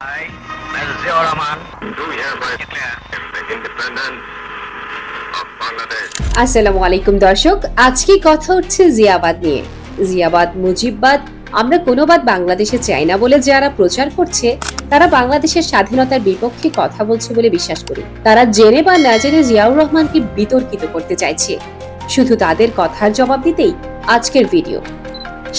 I, Mr. Rahman, do hereby declare. the independence of Bangladesh. আসসালামু আলাইকুম দর্শক। আজকে কথা হচ্ছে জিয়াবাদ নিয়ে। জিয়াবাদ মুজিববাদ আমরা কোনোবাদ বাংলাদেশে চাই না বলে যারা প্রচার করছে তারা বাংলাদেশের স্বাধীনতার বিপক্ষে কথা বলছে বলে বিশ্বাস করি। তারা জেনে বা না জেনে জিয়াউর রহমানকে বিতর্কিত করতে চাইছে। শুধু তাদের কথার জবাব দিতেই আজকের ভিডিও।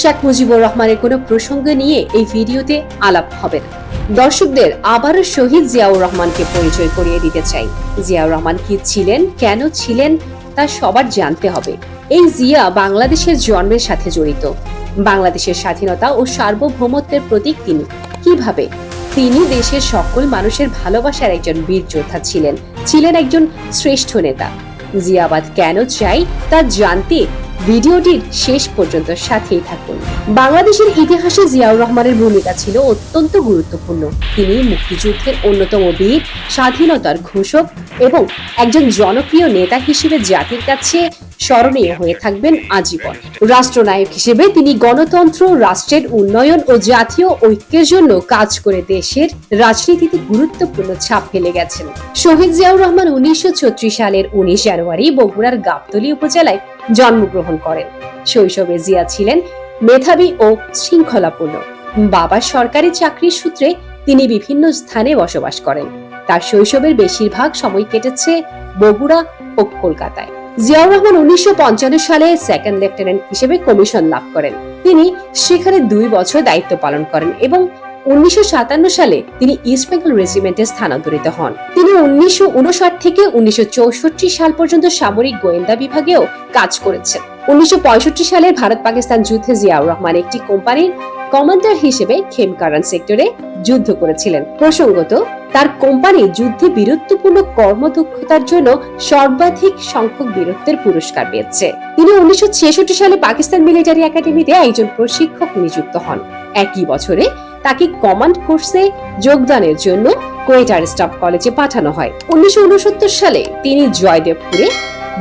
শেখ মুজিবুর রহমানের কোনো প্রসঙ্গ নিয়ে এই ভিডিওতে আলাপ হবে না। দর্শকদের আবারও শহীদ জিয়াউর রহমানকে পরিচয় করিয়ে দিতে চাই। জিয়াউর রহমান কি ছিলেন, কেন ছিলেন, তা সবার জানতে হবে। এই জিয়া বাংলাদেশের জন্মের সাথে জড়িত। বাংলাদেশের স্বাধীনতা ও সার্বভৌমত্বের প্রতীক তিনি। কীভাবে? তিনি দেশের সকল মানুষের ভালোবাসার একজন বীর যোদ্ধা ছিলেন। ছিলেন একজন শ্রেষ্ঠ নেতা। জিয়াবাদ কেন চাই, তা জানতে ভিডিওটির শেষ পর্যন্ত সাথেই থাকুন। বাংলাদেশের ইতিহাসে জিয়াউর রহমানের ভূমিকা ছিল অত্যন্ত গুরুত্বপূর্ণ। তিনি মুক্তিযুদ্ধের অন্যতম বীর, স্বাধীনতার ঘোষক এবং একজন জনপ্রিয় নেতা হিসেবে জাতির কাছে স্মরণীয় হয়ে থাকবেন আজীবন। রাষ্ট্রনায়ক হিসেবে তিনি গণতন্ত্র, রাষ্ট্রের উন্নয়ন ও জাতীয় ঐক্যের জন্য কাজ করে দেশের রাজনীতিতে গুরুত্বপূর্ণ ছাপ ফেলে গেছেন। শহীদ জিয়াউর রহমান উনিশশো ছত্রিশ সালের উনিশ জানুয়ারি বগুড়ার গাবতলী উপজেলায় জন্মগ্রহণ করেন। শৈশবে জিয়া ছিলেন মেধাবী ও শৃঙ্খলাপূর্ণ। বাবা সরকারি চাকরির সূত্রে তিনি বিভিন্ন স্থানে বসবাস করেন। তার শৈশবের বেশিরভাগ সময় কেটেছে বগুড়া ও কলকাতায়। জিয়াউর রহমান উনিশশো পঞ্চান্ন সালে সেকেন্ড লেফটেন্যান্ট হিসেবে কমিশন লাভ করেন। তিনি সেখানে দুই বছর দায়িত্ব পালন করেন এবং উনিশশো সালে তিনি ইস্ট বেঙ্গল রেজিমেন্টে স্থানান্তরিত হন। তিনি উনিশশো থেকে উনিশশো সাল পর্যন্ত সামরিক গোয়েন্দা বিভাগেও কাজ করেছেন। উনিশশো সালের ভারত পাকিস্তান যুদ্ধে জিয়াউর রহমান একটি কোম্পানির কমান্ডার হিসেবে খেমকারান সেক্টরে যুদ্ধ করেছিলেন। প্রসঙ্গত, তার কোম্পানি যুদ্ধে বীরত্বপূর্ণ কর্মদক্ষতার জন্য সর্বাধিক সংখ্যক বীরত্বের পুরস্কার পেয়েছে। তিনি উনিশশো ছেষট্টি সালে পাকিস্তান মিলিটারি একাডেমিতে একজন প্রশিক্ষক নিযুক্ত হন। একই বছরে তাকে কমান্ড কোর্সে যোগদানের জন্য কোয়েটার স্টাফ কলেজে পাঠানো হয়। উনিশশো সালে তিনি জয়দেবপুরে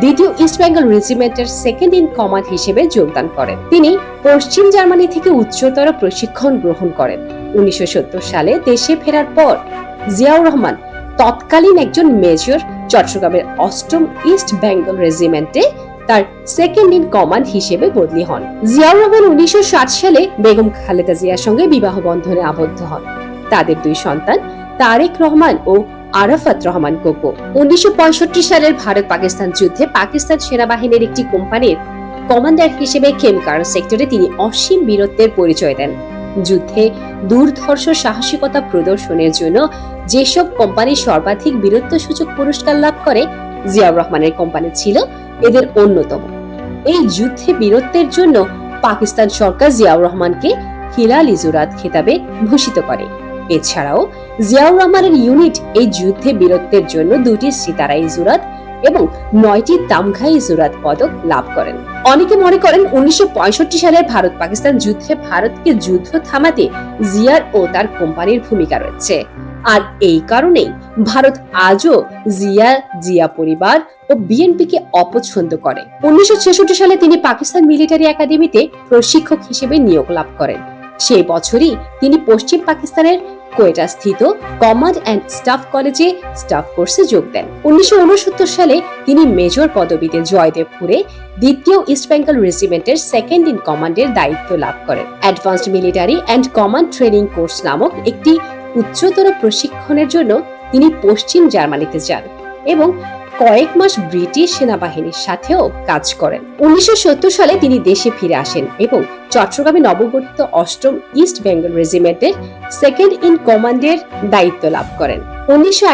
দ্বিতীয় ইস্ট বেঙ্গল রেজিমেন্টের সেকেন্ড ইন কমান্ড হিসেবে যোগদান করেন। তিনি পশ্চিম জার্মানি থেকে উচ্চতর প্রশিক্ষণ গ্রহণ করেন। উনিশশো সত্তর সালে দেশে ফেরার পর জিয়াউর রহমান তৎকালীন একজন মেজর চট্টগ্রামের অষ্টম ইস্ট বেঙ্গল রেজিমেন্টে তার সেকেন্ড ইন কমান্ড হিসেবে বদলি হন। জিয়াউর রহমান উনিশশো সালে বেগম খালেদা জিয়ার সঙ্গে বিবাহ বন্ধনে আবদ্ধ হন। তাদের দুই সন্তান তারেক রহমান ও আরাফাত রহমান কোকো। উনিশশো সালের ভারত পাকিস্তান যুদ্ধে পাকিস্তান সেনাবাহিনীর একটি কোম্পানির কমান্ডার হিসেবে খেমকার সেক্টরে তিনি অসীম বীরত্বের পরিচয় দেন। যুদ্ধে দুর্ধর্ষ সাহসিকতা প্রদর্শনের জন্য যেসব কোম্পানি সর্বাধিক বীরত্ব সূচক পুরস্কার লাভ করে, জিয়াউর রহমানের কোম্পানি ছিল এদের অন্যতম। এই যুদ্ধে বীরত্বের জন্য পাকিস্তান সরকার জিয়াউর রহমানকে হিলাল ইজুরাত খেতাবে ভূষিত করে। এছাড়াও জিয়াউর রহমানের ইউনিট এই যুদ্ধে বীরত্বের জন্য দুটি সিতারা ইজুরাত এবং নয়টি তামঘা ইজুরাত পদক লাভ করেন। অনেকে মনে করেন উনিশশো সালের ভারত পাকিস্তান যুদ্ধে ভারতকে যুদ্ধ থামাতে জিয়ার ও তার কোম্পানির ভূমিকা রয়েছে। আর এই কারণেই ভারত আজও জিয়া জিয়া পরিবার ও বিএনপিকে অপছন্দ করে। উনিশশো সালে তিনি পাকিস্তান মিলিটারি একাডেমিতে প্রশিক্ষক হিসেবে নিয়োগ লাভ করেন। সেই বছরই তিনি পশ্চিম পাকিস্তানের কোয়েটা স্থিত কমান্ড অ্যান্ড স্টাফ কলেজে স্টাফ কোর্সে যোগ দেন। উনিশশো উনসত্তর সালে তিনি মেজর পদবিতে জয়দেবপুরে দ্বিতীয় ইস্ট বেঙ্গল রেজিমেন্টের সেকেন্ড ইন কমান্ডের দায়িত্ব লাভ করেন। Advanced military and command training course নামক একটি উচ্চতর প্রশিক্ষণের জন্য তিনি পশ্চিম জার্মানিতে যান এবং কয়েক মাস ব্রিটিশ সেনাবাহিনীর সাথেও কাজ করেন। উনিশশো সত্তর সালে তিনি দেশে ফিরে আসেন এবং চট্টগ্রামে নবগঠিত অষ্টম ইস্ট বেঙ্গল রেজিমেন্টের সেকেন্ড ইন কমান্ডের দায়িত্ব লাভ করেন। উনিশশো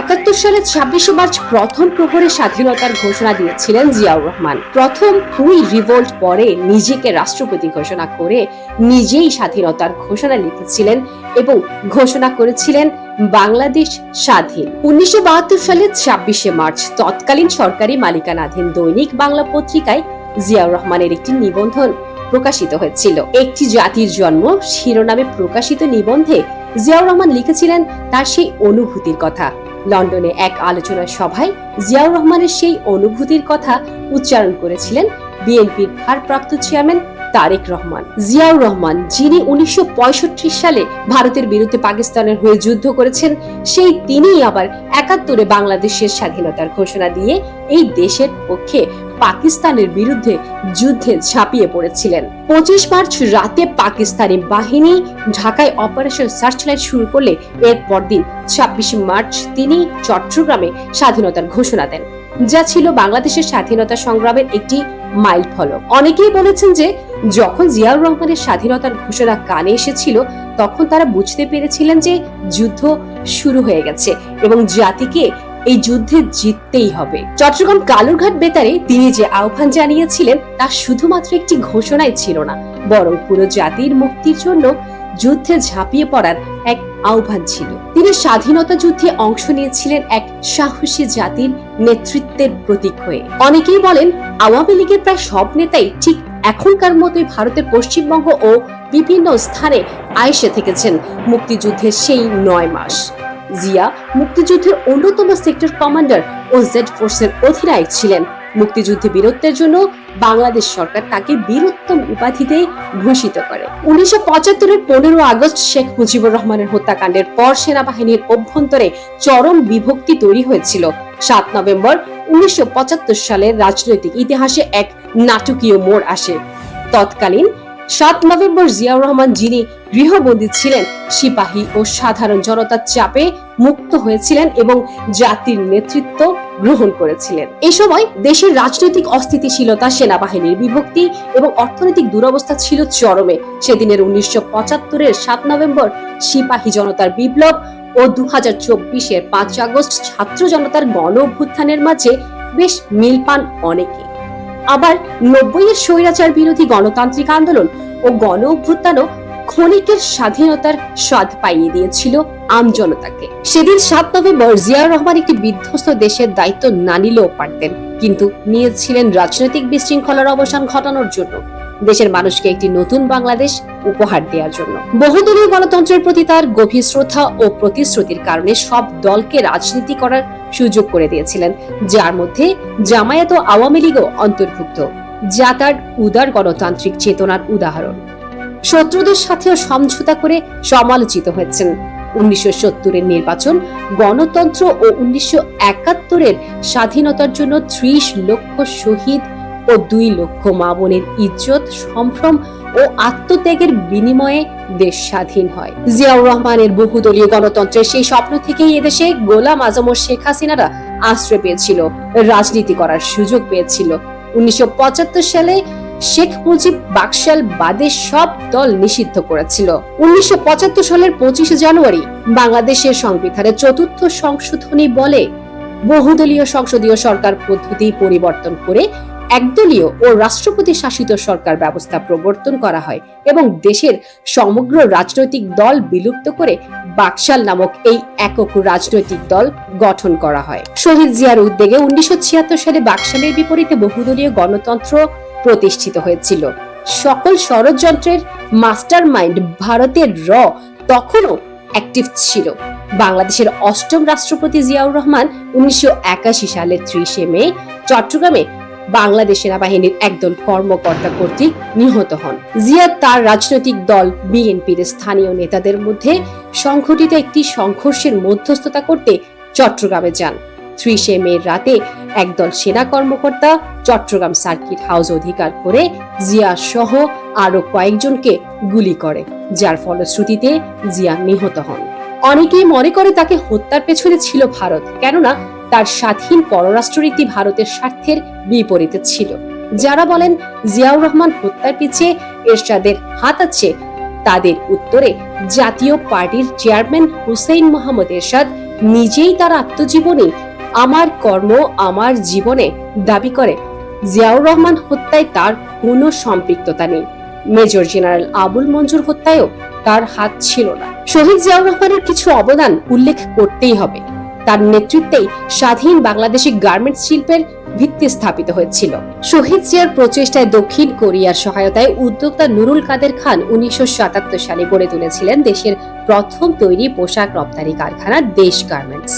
সালের ছাব্বিশে মার্চ প্রথম প্রহরে স্বাধীনতার ঘোষণা দিয়েছিলেন জিয়াউর রহমান। প্রথম হুই রিভোল্ট পরে নিজেকে রাষ্ট্রপতি ঘোষণা করে নিজেই স্বাধীনতার ঘোষণা লিখেছিলেন এবং ঘোষণা করেছিলেন বাংলাদেশ স্বাধীন। উনিশশো বাহাত্তর সালে ছাব্বিশে মার্চ তৎকালীন সরকারি মালিকানাধীন দৈনিক বাংলা পত্রিকায় জিয়াউর রহমানের একটি নিবন্ধন প্রকাশিত হয়েছিল। একটি জাতির জন্ম শিরোনামে প্রকাশিত নিবন্ধে জিয়াউর রহমান লিখেছিলেন তার সেই অনুভূতির কথা। লন্ডনে এক আলোচনা সভায় জিয়াউর রহমানের সেই অনুভূতির কথা উচ্চারণ করেছিলেন বিএনপির ভারপ্রাপ্ত চেয়ারম্যান তারেক রহমান। জিয়াউর রহমান, যিনি উনিশশো পঁয়ষট্টি সালে ভারতের বিরুদ্ধে পাকিস্তানের হয়ে যুদ্ধ করেছেন, সেই তিনিই আবার একাত্তরে বাংলাদেশের স্বাধীনতার ঘোষণা দিয়ে এই দেশের পক্ষে পাকিস্তানের বিরুদ্ধে যুদ্ধে ঝাঁপিয়ে পড়েছিলেন। পঁচিশ মার্চ রাতে পাকিস্তানি বাহিনী ঢাকায় অপারেশন সার্চলাইট শুরু করলে এর পরদিন ছাব্বিশে মার্চ তিনি চট্টগ্রামে স্বাধীনতার ঘোষণা দেন, যা ছিল বাংলাদেশের স্বাধীনতা সংগ্রামের একটি মাইল ফলক। অনেকেই বলেছেন যে, যখন জিয়াউর রহমানের স্বাধীনতার ঘোষণা কানে এসেছিল, তখন তারা বুঝতে পেরেছিলেন যে যুদ্ধ শুরু হয়ে গেছে এবং জাতিকে এই যুদ্ধে জিততেই হবে। চট্টগ্রাম কালুরঘাট বেতারে তিনি যে আহ্বান জানিয়েছিলেন, তা শুধুমাত্র একটি ঘোষণাই ছিল না, বরং পুরো জাতির মুক্তির জন্য যুদ্ধে ঝাঁপিয়ে পড়ার এক আহ্বান ছিল। তিনি স্বাধীনতা যুদ্ধে অংশ নিয়েছিলেন এক সাহসী জাতির নেতৃত্বের প্রতীক হয়ে। অনেকেই বলেন, আওয়ামী লীগের প্রায় সব নেতাই ঠিক এখনকার মতোই ভারতের পশ্চিমবঙ্গ ও বিভিন্ন স্থানে আয়েসে থেকেছেন। মুক্তিযুদ্ধের সেই নয় মাস। জিয়া মুক্তিযুদ্ধের অন্যতম সেক্টর কমান্ডার ও জেড ফোর্সের অধিনায়ক ছিলেন। মুক্তিযুদ্ধে বীরত্বের জন্য বাংলাদেশ সরকার তাকে বীরোত্তম উপাধিতে ভূষিত করে। উনিশশো পঁচাত্তরের পনেরো আগস্ট শেখ মুজিবুর রহমানের হত্যাকাণ্ডের পর সেনাবাহিনীর অভ্যন্তরে চরম বিভক্তি তৈরি হয়েছিল। সাত নভেম্বর উনিশশো পঁচাত্তর সালের রাজনৈতিক ইতিহাসে এক নাটকীয় মোড় আসে। তৎকালীন সাত নভেম্বর জিয়াউর রহমান যিনি গৃহবন্দী ছিলেন, সিপাহী ও সাধারণ জনতার চাপে মুক্ত হয়েছিলেন এবং জাতির নেতৃত্ব গ্রহণ করেছিলেন। এ সময় দেশের রাজনৈতিক অস্থিতিশীলতা, সেনাবাহিনীর বিভক্তি এবং অর্থনৈতিক দুরবস্থা ছিল চরমে। সেদিনের উনিশশো পঁচাত্তরের সাত নভেম্বর সিপাহী জনতার বিপ্লব ও দু হাজার চব্বিশের পাঁচ আগস্ট ছাত্র জনতার গণ অভ্যুত্থানের মাঝে বেশ মিল পান অনেকে। আবার নব্বইয়ের স্বৈরাচার বিরোধী গণতান্ত্রিক আন্দোলন ও গণ অভ্যুত্থানও ক্ষণিকের স্বাধীনতার স্বাদ পাইয়ে দিয়েছিল আমজনতাকে সেদিন সাত নভেম্বর জিয়াউর রহমান একটি বিধ্বস্ত দেশের দায়িত্ব না নিলেও পারতেন, কিন্তু নিয়েছিলেন রাজনৈতিক বিশৃঙ্খলার অবসান ঘটানোর জন্য। দেশের মানুষকে একটি নতুন বাংলাদেশ উপহার দেওয়ার জন্য। বহুদলীয় গণতন্ত্রের প্রতি তার গভীর শ্রদ্ধা ও প্রতিশ্রুতির কারণে সব দলকে রাজনীতি করার সুযোগ করে দিয়েছিলেন, যার মধ্যে জামায়াত ও আওয়ামী লীগও অন্তর্ভুক্ত। যা তার উদার গণতান্ত্রিক চেতনার উদাহরণ। শত্রুদের সাথেও সমঝোতা করে সমালোচিত হয়েছেন। উনিশশো সত্তরের নির্বাচন গণতন্ত্র ও উনিশশো একাত্তরের স্বাধীনতার জন্য ত্রিশ লক্ষ শহীদ ও দুই লক্ষ মা বোনের ইজ্জত, সম্ভ্রম ও আত্মত্যাগের বিনিময়ে দেশ স্বাধীন হয়। জিয়াউর রহমানের বহুদলীয় গণতন্ত্রের সেই স্বপ্ন থেকেই এদেশে গোলাম আজম ও শেখ হাসিনারা আশ্রয় পেয়েছিল, রাজনীতি করার সুযোগ পেয়েছিল। উনিশশো সালে শেখ মুজিব, বাকশাল, বাদে সব দল নিষিদ্ধ করেছিল। উনিশশো পঁচাত্তর সালের পঁচিশে জানুয়ারি বাংলাদেশের সংবিধানের চতুর্থ সংশোধনী বলে বহুদলীয় সংসদীয় সরকার পদ্ধতি পরিবর্তন করে একদলীয় ও রাষ্ট্রপতি শাসিত সরকার ব্যবস্থা প্রবর্তন করা হয় এবং দেশের সমগ্র রাজনৈতিক দল বিলুপ্ত করে বাকশাল নামক এই একক রাজনৈতিক দল গঠন করা হয়। শহীদ জিয়ার উদ্যোগে উনিশশো সালে বাকশালের বিপরীতে বহুদলীয় গণতন্ত্র প্রতিষ্ঠিত হয়েছিল। সকল ষড়যন্ত্রের মাস্টার মাইন্ড ভারতের র তখনও অ্যাক্টিভ ছিল। বাংলাদেশের অষ্টম রাষ্ট্রপতি জিয়াউর রহমান উনিশশো একাশি সালের ত্রিশে মে চট্টগ্রামে বাংলাদেশ সেনাবাহিনীর একদল কর্মকর্তা কর্তৃক নিহত হন। জিয়া তার রাজনৈতিক দল বিএনপির স্থানীয় নেতাদের মধ্যে সংঘটিত একটি সংঘর্ষের মধ্যস্থতা করতে চট্টগ্রামে যান। ত্রিশে মে রাতে একদল সেনা কর্মকর্তা চট্টগ্রাম সার্কিট হাউস অধিকার করে জিয়া সহ আরও কয়েকজনকে গুলি করে, যার ফলশ্রুতিতে জিয়া নিহত হন। অনেকেই মনে করে তাকে হত্যার পেছনে ছিল ভারত, কেননা তার স্বাধীন পররাষ্ট্রনীতি ভারতের স্বার্থের বিপরীতে ছিল। যারা বলেন জিয়াউর রহমান হত্যার পিছে এরশাদের হাত আছে, তাদের উত্তরে জাতীয় পার্টির চেয়ারম্যান হুসেইন মোহাম্মদ এরশাদ নিজেই তার আত্মজীবনী আমার কর্ম, আমার জীবনে দাবি করে। জিয়াউর রহমান হত্যায় তার কোনো সম্পৃক্ততা নেই। মেজর জেনারেল আবুল মঞ্জুর হত্যায়ও তার হাত ছিল না। শহীদ জিয়াউর রহমানের কিছু অবদান উল্লেখ করতেই হবে। তার নেতৃত্বেই স্বাধীন বাংলাদেশি গার্মেন্টস শিল্পের ভিত্তি স্থাপিত হয়েছিল। শহীদ জিয়ার প্রচেষ্টায় দক্ষিণ কোরিয়ার সহায়তায় উদ্যোক্তা নুরুল কাদের খান উনিশশো সাতাত্তর সালে গড়ে তুলেছিলেন দেশের প্রথম তৈরি পোশাক রপ্তানি কারখানা দেশ গার্মেন্টস।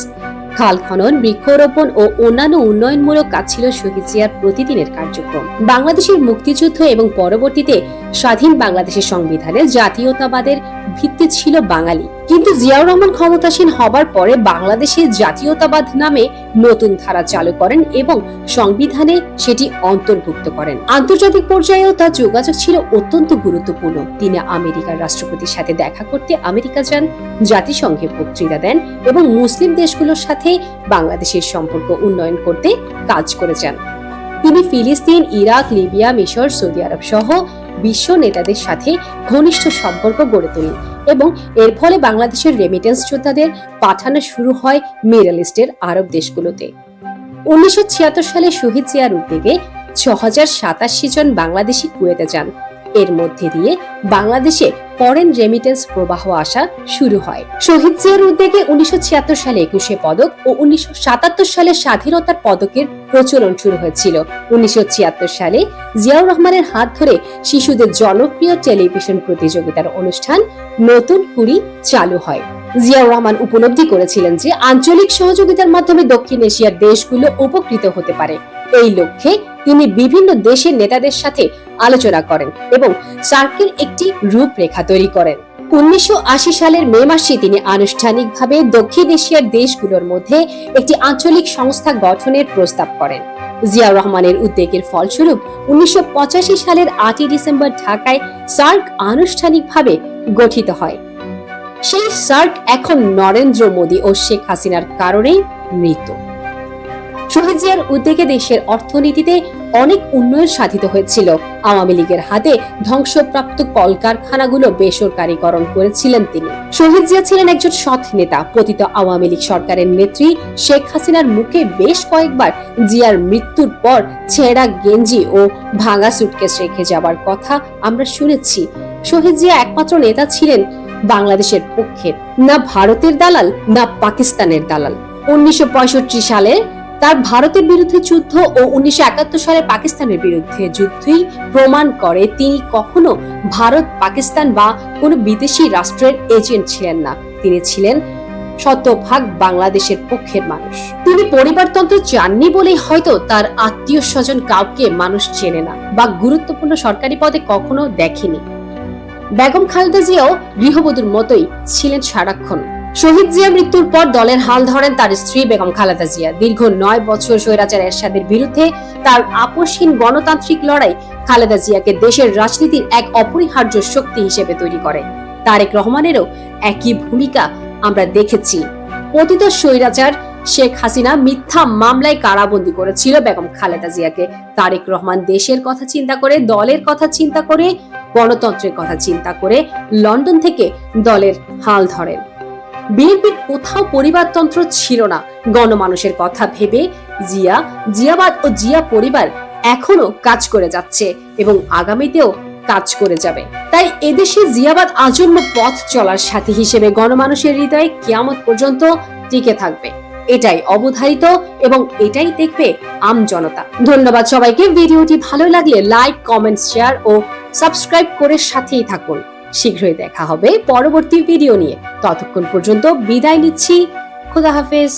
খাল খনন, বৃক্ষরোপণ ও অন্যান্য উন্নয়নমূলক কাজ ছিল শহীদ জিয়ার প্রতিদিনের কার্যক্রম। বাংলাদেশের মুক্তিযুদ্ধ এবং পরবর্তীতে স্বাধীন বাংলাদেশের সংবিধানে জাতীয়তাবাদের ভিত্তি ছিল বাঙালি। কিন্তু জিয়াউর রহমান ক্ষমতাসীন হবার পরে বাংলাদেশে জাতীয়তাবাদ নামে নতুন ধারা চালু করেন এবং সংবিধানে সেটি অন্তর্ভুক্ত করেন। আন্তর্জাতিক পর্যায়েও তার যোগাযোগ ছিল অত্যন্ত গুরুত্বপূর্ণ। তিনি আমেরিকার রাষ্ট্রপতির সাথে দেখা করতে আমেরিকা যান, জাতিসংঘে বক্তৃতা দেন এবং মুসলিম দেশগুলোর সাথে বাংলাদেশের সম্পর্ক উন্নয়ন করতে কাজ করে যান তিনি ফিলিস্তিন, ইরাক, লিবিয়া, মিশর, সৌদি আরব সহ বিশ্ব নেতাদের সাথে ঘনিষ্ঠ সম্পর্ক গড়ে তোলেন এবং এর ফলে বাংলাদেশের রেমিটেন্স যোদ্ধাদের পাঠানো শুরু হয় মিডল ইস্টের আরব দেশগুলোতে। উনিশশো ছিয়াত্তর সালে শহীদ জিয়ার উদ্যোগে ছ জন বাংলাদেশি কুয়েতে যান। এর মধ্যে দিয়ে বাংলাদেশে ফরেন রেমিটেন্স প্রবাহ আসা শুরু হয়। শহীদ জিয়ার উদ্যোগে উনিশশো সালে একুশে পদক ও উনিশশো সালে স্বাধীনতার পদকের প্রচলন শুরু হয়েছিল। উনিশশো সালে জিয়াউর রহমানের হাত ধরে শিশুদের জনপ্রিয় টেলিভিশন প্রতিযোগিতার অনুষ্ঠান নতুন কুড়ি চালু হয়। জিয়াউর রহমান উপলব্ধি করেছিলেন যে, আঞ্চলিক সহযোগিতার মাধ্যমে দক্ষিণ এশিয়ার দেশগুলো উপকৃত হতে পারে। এই লক্ষ্যে তিনি বিভিন্ন দেশের নেতাদের সাথে আলোচনা করেন এবং সার্কের একটি রূপরেখা তৈরি করেন। উনিশশো সালের মে মাসে তিনি আনুষ্ঠানিকভাবে দক্ষিণ এশিয়ার দেশগুলোর মধ্যে একটি আঞ্চলিক সংস্থা গঠনের প্রস্তাব করেন। জিয়া রহমানের উদ্যোগের ফলস্বরূপ উনিশশো পঁচাশি সালের আটই ডিসেম্বর ঢাকায় সার্ক আনুষ্ঠানিকভাবে গঠিত হয়। সেই সার্ক এখন নরেন্দ্র মোদী ও শেখ হাসিনার কারণেই মৃত শহীদ জিয়ার উদ্যোগে দেশের অর্থনীতিতে অনেক উন্নয়ন সাধিত হয়েছিল। আওয়ামী লীগের হাতে ধ্বংসপ্রাপ্ত কলকারখানাগুলো বেসরকারীকরণ করেছিলেন তিনি। শহীদ জিয়া ছিলেন একজন সৎ নেতা। পতিত আওয়ামী লীগ সরকারের নেত্রী শেখ হাসিনার মুখে বেশ কয়েকবার জিয়ার মৃত্যুর পর ছেঁড়া গেঞ্জি ও ভাঙা সুটকেস রেখে যাবার কথা আমরা শুনেছি। শহীদ জিয়া একমাত্র নেতা ছিলেন বাংলাদেশের পক্ষে, না ভারতের দালাল, না পাকিস্তানের দালাল। উনিশশো পঁয়ষট্টি সালে তার ভারতের বিরুদ্ধে যুদ্ধ ও উনিশশো একাত্তর সালে পাকিস্তানের বিরুদ্ধে যুদ্ধই প্রমাণ করে তিনি কখনো ভারত, পাকিস্তান বা কোনো বিদেশি রাষ্ট্রের এজেন্ট ছিলেন না। তিনি ছিলেন শতভাগ বাংলাদেশের পক্ষের মানুষ। তিনি পরিবারতন্ত্র চাননি বলেই হয়তো তার আত্মীয় স্বজন কাউকে মানুষ চেনে না বা গুরুত্বপূর্ণ সরকারি পদে কখনো দেখেনি। বেগম খালেদা জিয়াও গৃহবধূর মতোই ছিলেন সারাক্ষণ। শহীদ জিয়া মৃত্যুর পর দলের হাল ধরেন তার স্ত্রী বেগম খালেদা জিয়া। দীর্ঘ নয় বছর স্বৈরাচার এরশাদের বিরুদ্ধে তার আপোষহীন গণতান্ত্রিক লড়াই খালেদা জিয়াকে দেশের রাজনীতির এক অপরিহার্য শক্তি হিসেবে তৈরি করে। তারেক রহমানেরও একই ভূমিকা আমরা দেখেছি। পতিত স্বৈরাচার শেখ হাসিনা মিথ্যা মামলায় কারাবন্দী করেছিল বেগম খালেদা জিয়াকে। তারেক রহমান দেশের কথা চিন্তা করে, দলের কথা চিন্তা করে, গণতন্ত্রের কথা চিন্তা করে লন্ডন থেকে দলের হাল ধরেন। বিএনপির কোথাও পরিবারতন্ত্র ছিল না। গণমানুষের কথা ভেবে জিয়া, জিয়াবাদ ও জিয়া পরিবার এখনও কাজ করে যাচ্ছে এবং আগামীতেও কাজ করে যাবে। তাই এদেশে জিয়াবাদ আজন্ম পথ চলার সাথী হিসেবে গণমানুষের হৃদয়ে কিয়ামত পর্যন্ত টিকে থাকবে। এটাই অবধারিত এবং এটাই দেখবে আম জনতা। ধন্যবাদ সবাইকে। ভিডিওটি ভালো লাগলে লাইক, কমেন্ট, শেয়ার ও সাবস্ক্রাইব করে সাথেই থাকুন। শীঘ্রই দেখা হবে পরবর্তী ভিডিও নিয়ে। ততক্ষণ পর্যন্ত বিদায় নিচ্ছি। খুদা হাফেজ।